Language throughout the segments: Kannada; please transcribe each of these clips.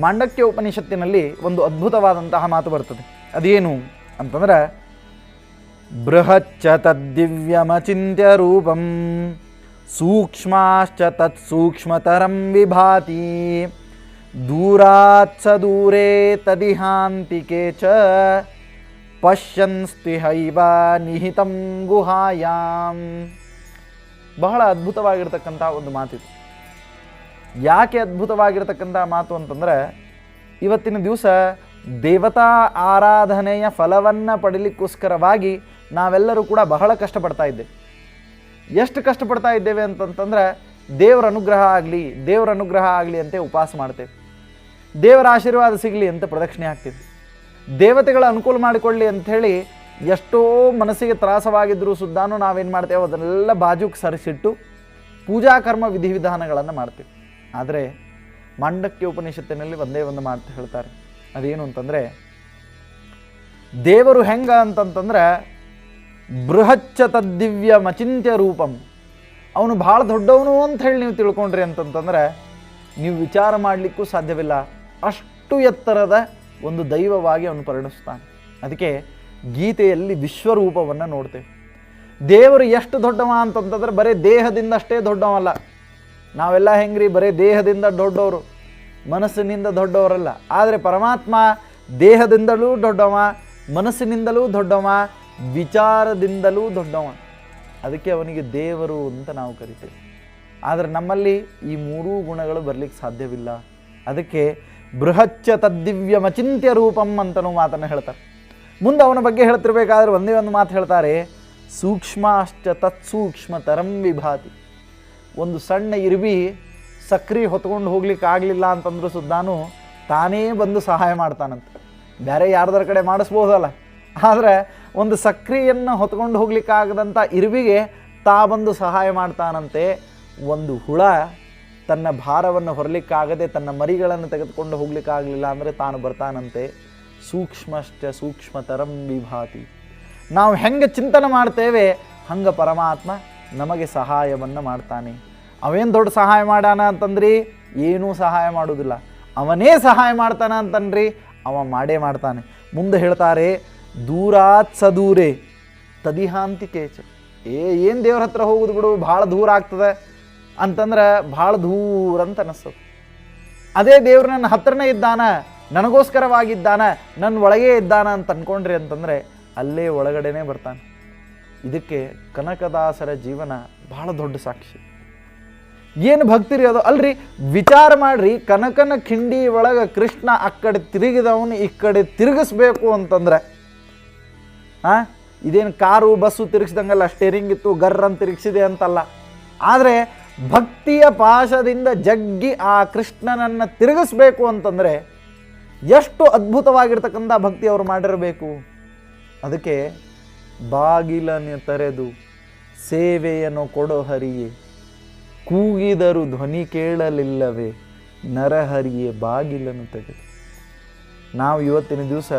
ಮಾಂಡಕ್ಯ ಉಪನಿಷತ್ತಿನಲ್ಲಿ ಒಂದು ಅದ್ಭುತವಾದಂತಹ ಮಾತು ಬರ್ತದೆ. ಅದೇನು ಅಂತಂದ್ರೆ, ಬೃಹಚ್ಚ ತದ್ದಿವ್ಯಮಚಿಂತ್ಯ ರೂಪಂ, ಸೂಕ್ಷ್ಮಾಶ್ಚ ತತ್ ಸೂಕ್ಷ್ಮತರಂ ವಿಭಾತಿ, ದೂರಾತ್ ಸ ದೂರೇ ತದಿಹಾಂತಿಕೆ ಚ ಪಶ್ಯನ್ಸ್ತಿಹೈವ ನಿಹಿತಂ ಗುಹಾಯಾಂ. ಬಹಳ ಅದ್ಭುತವಾಗಿರ್ತಕ್ಕಂಥ ಒಂದು ಮಾತಿದು. ಯಾಕೆ ಅದ್ಭುತವಾಗಿರತಕ್ಕಂಥ ಮಾತು ಅಂತಂದ್ರೆ, ಇವತ್ತಿನ ದಿವಸ ದೇವತಾ ಆರಾಧನೆಯ ಫಲವನ್ನು ಪಡೀಲಿಕ್ಕೋಸ್ಕರವಾಗಿ ನಾವೆಲ್ಲರೂ ಕೂಡ ಬಹಳ ಕಷ್ಟಪಡ್ತಾ ಇದ್ದೇವೆ. ಎಷ್ಟು ಕಷ್ಟಪಡ್ತಾ ಇದ್ದೇವೆ ಅಂತಂತಂದರೆ, ದೇವರ ಅನುಗ್ರಹ ಆಗಲಿ, ದೇವರ ಅನುಗ್ರಹ ಆಗಲಿ ಅಂತ ಉಪವಾಸ ಮಾಡ್ತೇವೆ. ದೇವರ ಆಶೀರ್ವಾದ ಸಿಗಲಿ ಅಂತ ಪ್ರದಕ್ಷಿಣೆ ಹಾಕ್ತೀವಿ. ದೇವತೆಗಳ ಅನುಕೂಲ ಮಾಡಿಕೊಳ್ಳಿ ಅಂಥೇಳಿ ಎಷ್ಟೋ ಮನಸ್ಸಿಗೆ ತ್ರಾಸವಾಗಿದ್ದರೂ ಸುದ್ದಾನು ನಾವೇನು ಮಾಡ್ತೇವೆ, ಅದನ್ನೆಲ್ಲ ಬಾಜುಕ್ಕೆ ಸರಿಸಿಟ್ಟು ಪೂಜಾ ಕರ್ಮ ವಿಧಿವಿಧಾನಗಳನ್ನು ಮಾಡ್ತೀವಿ. ಆದರೆ ಮಾಂಡಕ್ಯ ಉಪನಿಷತ್ತಿನಲ್ಲಿ ಒಂದೇ ಒಂದು ಮಾತು ಹೇಳ್ತಾರೆ. ಅದೇನು ಅಂತಂದರೆ, ದೇವರು ಹೆಂಗ ಅಂತಂತಂದ್ರೆ, ಬೃಹಚ್ಚ ತದ್ದಿವ್ಯ ಮಚಿಂತ್ಯ ರೂಪಂ. ಅವನು ಭಾಳ ದೊಡ್ಡವನು ಅಂತ ಹೇಳಿ ನೀವು ತಿಳ್ಕೊಂಡ್ರಿ ಅಂತಂತಂದ್ರೆ, ನೀವು ವಿಚಾರ ಮಾಡಲಿಕ್ಕೂ ಸಾಧ್ಯವಿಲ್ಲ. ಅಷ್ಟು ಎತ್ತರದ ಒಂದು ದೈವವಾಗಿ ಅವನು ಪರಿಣಿಸ್ತಾನೆ. ಅದಕ್ಕೆ ಗೀತೆಯಲ್ಲಿ ವಿಶ್ವರೂಪವನ್ನು ನೋಡ್ತೇವೆ. ದೇವರು ಎಷ್ಟು ದೊಡ್ಡವ ಅಂತಂತಂದ್ರೆ ಬರೀ ದೇಹದಿಂದ ಅಷ್ಟೇ ದೊಡ್ಡವಲ್ಲ. ನಾವೆಲ್ಲ ಹೆಂಗ್ರಿ? ಬರೀ ದೇಹದಿಂದ ದೊಡ್ಡವರು. ಮನಸ್ಸಿನಿಂದ ದೊಡ್ಡವರಲ್ಲ. ಆದರೆ ಪರಮಾತ್ಮ ದೇಹದಿಂದಲೂ ದೊಡ್ಡವ, ಮನಸ್ಸಿನಿಂದಲೂ ದೊಡ್ಡವ, ವಿಚಾರದಿಂದಲೂ ದೊಡ್ಡವ. ಅದಕ್ಕೆ ಅವನಿಗೆ ದೇವರು ಅಂತ ನಾವು ಕರಿತೇವೆ. ಆದರೆ ನಮ್ಮಲ್ಲಿ ಈ ಮೂರೂ ಗುಣಗಳು ಬರಲಿಕ್ಕೆ ಸಾಧ್ಯವಿಲ್ಲ. ಅದಕ್ಕೆ ಬೃಹಚ್ಚ ತದ್ದಿವ್ಯಮಚಿಂತ್ಯ ರೂಪಂ ಅಂತನೂ ಮಾತನ್ನು ಹೇಳ್ತಾರೆ. ಮುಂದೆ ಅವನ ಬಗ್ಗೆ ಹೇಳ್ತಿರ್ಬೇಕಾದ್ರೆ ಒಂದೇ ಒಂದು ಮಾತು ಹೇಳ್ತಾರೆ, ಸೂಕ್ಷ್ಮಾಶ್ಚ ತತ್ಸೂಕ್ಷ್ಮ ತರಂ ವಿಭಾತಿ. ಒಂದು ಸಣ್ಣ ಇರ್ಬಿ ಸಕ್ರಿ ಹೊತ್ಕೊಂಡು ಹೋಗ್ಲಿಕ್ಕೆ ಆಗಲಿಲ್ಲ ಅಂತಂದ್ರೂ ಸುದ್ದಾನು ತಾನೇ ಬಂದು ಸಹಾಯ ಮಾಡ್ತಾನಂತ. ಬೇರೆ ಯಾರ್ದರ ಕಡೆ ಮಾಡಿಸ್ಬೋದಲ್ಲ. ಆದರೆ ಒಂದು ಸಕ್ರಿಯನ್ನು ಹೊತ್ಕೊಂಡು ಹೋಗ್ಲಿಕ್ಕಾಗದಂಥ ಇರುವಿಗೆ ತಾ ಬಂದು ಸಹಾಯ ಮಾಡ್ತಾನಂತೆ. ಒಂದು ಹುಳ ತನ್ನ ಭಾರವನ್ನು ಹೊರಲಿಕ್ಕಾಗದೆ ತನ್ನ ಮರಿಗಳನ್ನು ತೆಗೆದುಕೊಂಡು ಹೋಗ್ಲಿಕ್ಕಾಗಲಿಲ್ಲ ಅಂದರೆ ತಾನು ಬರ್ತಾನಂತೆ. ಸೂಕ್ಷ್ಮಶ್ಚ ಸೂಕ್ಷ್ಮತರಂ ವಿಭಾತಿ. ನಾವು ಹೆಂಗೆ ಚಿಂತನೆ ಮಾಡ್ತೇವೆ? ಹಂಗೆ ಪರಮಾತ್ಮ ನಮಗೆ ಸಹಾಯವನ್ನು ಮಾಡ್ತಾನೆ. ಅವೇನು ದೊಡ್ಡ ಸಹಾಯ ಮಾಡಾನ ಅಂತಂದ್ರಿ? ಏನೂ ಸಹಾಯ ಮಾಡೋದಿಲ್ಲ. ಅವನೇ ಸಹಾಯ ಮಾಡ್ತಾನ ಅಂತನ್ರಿ, ಅವ ಮಾಡೇ ಮಾಡ್ತಾನೆ. ಮುಂದೆ ಹೇಳ್ತಾರೆ, ದೂರಾತ್ ಸದೂರೆ, ತದಿಹಾಂತಿ ಕೇಚ. ಏ, ಏನು ದೇವ್ರ ಹತ್ರ ಹೋಗುದು ಬಿಡು, ಭಾಳ ದೂರ ಆಗ್ತದೆ ಅಂತಂದ್ರೆ ಭಾಳ ದೂರ ಅಂತ ಅನಿಸ್ತದೆ. ಅದೇ ದೇವ್ರು ನನ್ನ ಹತ್ರನೇ ಇದ್ದಾನ, ನನಗೋಸ್ಕರವಾಗಿದ್ದಾನ ನನ್ನ ಒಳಗೇ ಇದ್ದಾನ ಅಂತ ಅಂದ್ಕೊಂಡ್ರಿ ಅಂತಂದರೆ ಅಲ್ಲೇ ಒಳಗಡೆನೇ ಬರ್ತಾನೆ. ಇದಕ್ಕೆ ಕನಕದಾಸರ ಜೀವನ ಬಹಳ ದೊಡ್ಡ ಸಾಕ್ಷಿ. ಏನು ಭಕ್ತಿ ರೀ ಅದು? ಅಲ್ರಿ, ವಿಚಾರ ಮಾಡ್ರಿ, ಕನಕನ ಖಿಂಡಿ ಒಳಗೆ ಕೃಷ್ಣ ಆ ಕಡೆ ತಿರುಗಿದವನು, ಈ ಕಡೆ ತಿರುಗಿಸ್ಬೇಕು ಅಂತಂದ್ರೆ, ಆ, ಇದೇನು ಕಾರು, ಬಸ್ಸು ತಿರುಗಿಸ್ದಂಗಲ್ಲ ಸ್ಟೇರಿಂಗ್ ಇತ್ತು, ಗರ್ರನ್ ತಿರುಗಿಸಿದೆ ಅಂತಲ್ಲ. ಆದರೆ, ಭಕ್ತಿಯ ಪಾಶದಿಂದ ಜಗ್ಗಿ ಆ ಕೃಷ್ಣನನ್ನು ತಿರುಗಿಸ್ಬೇಕು ಅಂತಂದರೆ, ಎಷ್ಟು ಅದ್ಭುತವಾಗಿರ್ತಕ್ಕಂಥ ಭಕ್ತಿ ಅವರು ಮಾಡಿರಬೇಕು. ಅದಕ್ಕೆ ಬಾಗಿಲನ್ನು ತೆರೆದು ಸೇವೆಯನ್ನು ಕೊಡೋ ಹರಿಯೇ, ಕೂಗಿದರು ಧ್ವನಿ ಕೇಳಲಿಲ್ಲವೇ ನರಹರಿಯೇ ಬಾಗಿಲನ್ನು ತೆಗೆದು ನಾವು ಇವತ್ತಿನ ದಿವಸ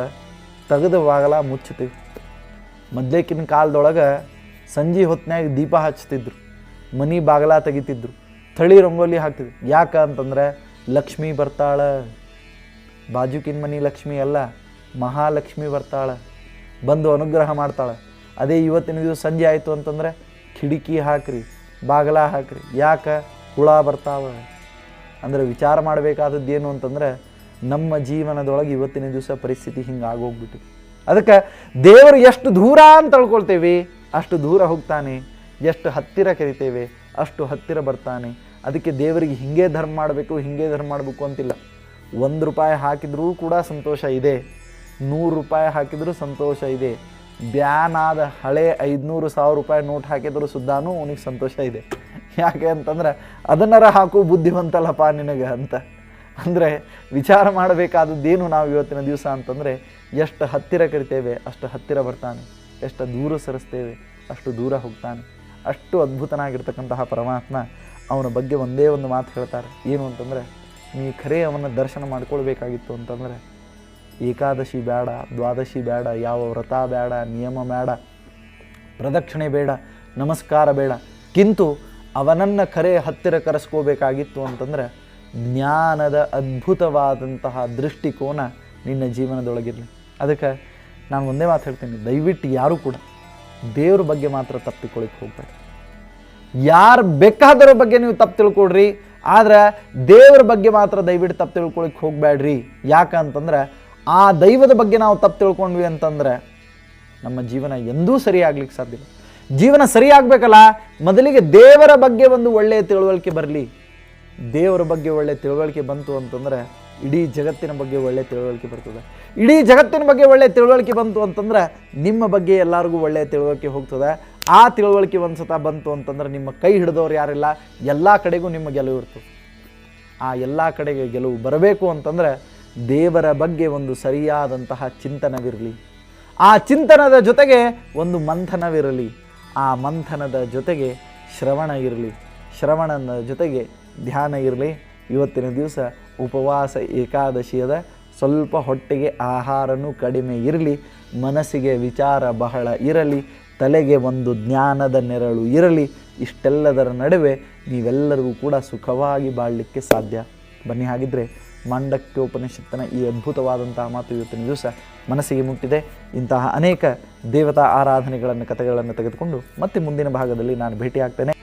ತೆಗೆದ ಬಾಗಲ ಮುಚ್ಚುತ್ತೇವೆ. ಮೊದ್ಲೇಕಿನ ಕಾಲದೊಳಗೆ ಸಂಜೆ ಹೊತ್ತಿನಾಗ ದೀಪ ಹಚ್ತಿದ್ರು ಮನಿ ಬಾಗಲ ತೆಗಿತಿದ್ರು, ಥಳಿ ರಂಗೋಲಿ ಹಾಕ್ತಿದ್ರು. ಯಾಕೆ ಅಂತಂದ್ರೆ, ಲಕ್ಷ್ಮಿ ಬರ್ತಾಳ. ಬಾಜುಕಿನ ಮನಿ ಲಕ್ಷ್ಮಿ ಅಲ್ಲ, ಮಹಾಲಕ್ಷ್ಮಿ ಬರ್ತಾಳ. ಬಂದು ಅನುಗ್ರಹ ಮಾಡ್ತಾಳೆ. ಅದೇ ಇವತ್ತಿನ ದಿವಸ ಸಂಜೆ ಆಯಿತು ಅಂತಂದ್ರೆ ಕಿಡಿಕಿ ಹಾಕ್ರಿ, ಬಾಗಲ ಹಾಕ್ರಿ. ಯಾಕೆ? ಹುಳ ಬರ್ತಾವ. ಅಂದರೆ ವಿಚಾರ ಮಾಡಬೇಕಾದದ್ದು ಏನು ಅಂತಂದ್ರೆ ನಮ್ಮ ಜೀವನದೊಳಗೆ ಇವತ್ತಿನ ದಿವಸ ಪರಿಸ್ಥಿತಿ ಹಿಂಗೆ ಆಗೋಗ್ಬಿಟ್ಟು ಅದಕ್ಕೆ ದೇವರು ಎಷ್ಟು ದೂರ ಅಂತ ತಿಳ್ಕೊಳ್ತೇವೆ, ಅಷ್ಟು ದೂರ ಹೋಗ್ತಾನೆ. ಎಷ್ಟು ಹತ್ತಿರ ಕರಿತೇವೆ, ಅಷ್ಟು ಹತ್ತಿರ ಬರ್ತಾನೆ. ಅದಕ್ಕೆ ದೇವರಿಗೆ ಹಿಂಗೆ ಧರ್ಮ ಮಾಡಬೇಕು, ಹಿಂಗೆ ಧರ್ಮ ಮಾಡಬೇಕು ಅಂತಿಲ್ಲ. ಒಂದು ರೂಪಾಯಿ ಹಾಕಿದ್ರೂ ಕೂಡ ಸಂತೋಷ ಇದೆ. ನೂರು ರೂಪಾಯಿ ಹಾಕಿದರೂ ಸಂತೋಷ ಇದೆ. ಬ್ಯಾನ್ ಆದ ಹಳೆ ಐದುನೂರು ಸಾವಿರ ರೂಪಾಯಿ ನೋಟ್ ಹಾಕಿದ್ರು ಸುದ್ದಾನು ಅವನಿಗೆ ಸಂತೋಷ ಇದೆ. ಯಾಕೆ ಅಂತಂದ್ರೆ ಅದನ್ನರ ಹಾಕು ಬುದ್ಧಿವಂತಲ್ಲಪ್ಪ ನಿನಗೆ ಅಂತ. ಅಂದರೆ ವಿಚಾರ ಮಾಡಬೇಕಾದದ್ದೇನು ನಾವು ಇವತ್ತಿನ ದಿವಸ ಅಂತಂದರೆ ಎಷ್ಟು ಹತ್ತಿರ ಕರಿತೇವೆ, ಅಷ್ಟು ಹತ್ತಿರ ಬರ್ತಾನೆ. ಎಷ್ಟು ದೂರ ಸರಿಸ್ತೇವೆ, ಅಷ್ಟು ದೂರ ಹೋಗ್ತಾನೆ. ಅಷ್ಟು ಅದ್ಭುತನಾಗಿರ್ತಕ್ಕಂತಹ ಪರಮಾತ್ಮ ಅವನ ಬಗ್ಗೆ ಒಂದೇ ಒಂದು ಮಾತು ಹೇಳ್ತಾರೆ. ಏನು ಅಂತಂದರೆ, ನೀ ಖರೆ ಅವನ ದರ್ಶನ ಮಾಡ್ಕೊಳ್ಬೇಕಾಗಿತ್ತು ಅಂತಂದರೆ ಏಕಾದಶಿ ಬೇಡ, ದ್ವಾದಶಿ ಬೇಡ, ಯಾವ ವ್ರತ ಬೇಡ, ನಿಯಮ ಬೇಡ, ಪ್ರದಕ್ಷಿಣೆ ಬೇಡ, ನಮಸ್ಕಾರ ಬೇಡ. ಕಿಂತು ಅವನನ್ನು ಕರೆ ಹತ್ತಿರ ಕರೆಸ್ಕೋಬೇಕಾಗಿತ್ತು ಅಂತಂದರೆ ಜ್ಞಾನದ ಅದ್ಭುತವಾದಂತಹ ದೃಷ್ಟಿಕೋನ ನಿನ್ನ ಜೀವನದೊಳಗಿರಲಿ. ಅದಕ್ಕೆ ನಾನು ಒಂದೇ ಮಾತು ಹೇಳ್ತೀನಿ, ದಯವಿಟ್ಟು ಯಾರೂ ಕೂಡ ದೇವ್ರ ಬಗ್ಗೆ ಮಾತ್ರ ತಪ್ಪಿಕೊಳ್ಳಿಕ್ಕೆ ಹೋಗ್ಬೇಡಿ. ಯಾರು ಬೇಕಾದರ ಬಗ್ಗೆ ನೀವು ತಪ್ಪು ತಿಳ್ಕೊಡ್ರಿ ಆದರೆ ದೇವ್ರ ಬಗ್ಗೆ ಮಾತ್ರ ದಯವಿಟ್ಟು ತಪ್ಪು ತಿಳ್ಕೊಳಕ್ಕೆ ಹೋಗಬೇಡ್ರಿ. ಯಾಕಂತಂದ್ರೆ ಆ ದೈವದ ಬಗ್ಗೆ ನಾವು ತಪ್ಪು ತಿಳ್ಕೊಂಡ್ವಿ ಅಂತಂದ್ರೆ ನಮ್ಮ ಜೀವನ ಎಂದೂ ಸರಿಯಾಗ್ಲಿಕ್ಕೆ ಸಾಧ್ಯ ಜೀವನ ಸರಿಯಾಗಬೇಕಲ್ಲ, ಮೊದಲಿಗೆ ದೇವರ ಬಗ್ಗೆ ಒಂದು ಒಳ್ಳೆಯ ತಿಳುವಳಿಕೆ ಬರಲಿ. ದೇವರ ಬಗ್ಗೆ ಒಳ್ಳೆಯ ತಿಳುವಳಿಕೆ ಬಂತು ಅಂತಂದ್ರೆ ಇಡೀ ಜಗತ್ತಿನ ಬಗ್ಗೆ ಒಳ್ಳೆಯ ತಿಳುವಳಿಕೆ ಬರ್ತದೆ. ಇಡೀ ಜಗತ್ತಿನ ಬಗ್ಗೆ ಒಳ್ಳೆಯ ತಿಳುವಳಿಕೆ ಬಂತು ಅಂತಂದ್ರೆ ನಿಮ್ಮ ಬಗ್ಗೆ ಎಲ್ಲರಿಗೂ ಒಳ್ಳೆಯ ತಿಳುವಳಿಕೆ ಹೋಗ್ತದೆ. ಆ ತಿಳುವಳಿಕೆ ಒಂದು ಸತ ಬಂತು ಅಂತಂದ್ರೆ ನಿಮ್ಮ ಕೈ ಹಿಡಿದವರು ಯಾರಿಲ್ಲ, ಎಲ್ಲ ಕಡೆಗೂ ನಿಮ್ಮ ಗೆಲುವು ಇರ್ತದೆ. ಆ ಎಲ್ಲ ಕಡೆಗೆ ಗೆಲುವು ಬರಬೇಕು ಅಂತಂದರೆ ದೇವರ ಬಗ್ಗೆ ಒಂದು ಸರಿಯಾದಂತಹ ಚಿಂತನವಿರಲಿ. ಆ ಚಿಂತನದ ಜೊತೆಗೆ ಒಂದು ಮಂಥನವಿರಲಿ. ಆ ಮಂಥನದ ಜೊತೆಗೆ ಶ್ರವಣ ಇರಲಿ. ಶ್ರವಣದ ಜೊತೆಗೆ ಧ್ಯಾನ ಇರಲಿ. ಇವತ್ತಿನ ದಿವಸ ಉಪವಾಸ ಏಕಾದಶಿಯದ ಸ್ವಲ್ಪ ಹೊಟ್ಟೆಗೆ ಆಹಾರನೂ ಕಡಿಮೆ ಇರಲಿ. ಮನಸ್ಸಿಗೆ ವಿಚಾರ ಬಹಳ ಇರಲಿ. ತಲೆಗೆ ಒಂದು ಜ್ಞಾನದ ನೆರಳು ಇರಲಿ. ಇಷ್ಟೆಲ್ಲದರ ನಡುವೆ ನೀವೆಲ್ಲರಿಗೂ ಕೂಡ ಸುಖವಾಗಿ ಬಾಳಲಿಕ್ಕೆ ಸಾಧ್ಯ. ಬನ್ನಿ ಹಾಗಿದ್ರೆ ಮಾಂಡಕ್ಯೋಪನಿಷತ್ತಿನ ಈ ಅದ್ಭುತವಾದಂತಹ ಮಾತು ಇವತ್ತಿನ ದಿವಸ ಮನಸ್ಸಿಗೆ ಮುಟ್ಟಿದೆ. ಇಂತಹ ಅನೇಕ ದೇವತಾ ಆರಾಧನೆಗಳನ್ನು, ಕಥೆಗಳನ್ನು ತೆಗೆದುಕೊಂಡು ಮತ್ತೆ ಮುಂದಿನ ಭಾಗದಲ್ಲಿ ನಾನು ಭೇಟಿ ಆಗ್ತೇನೆ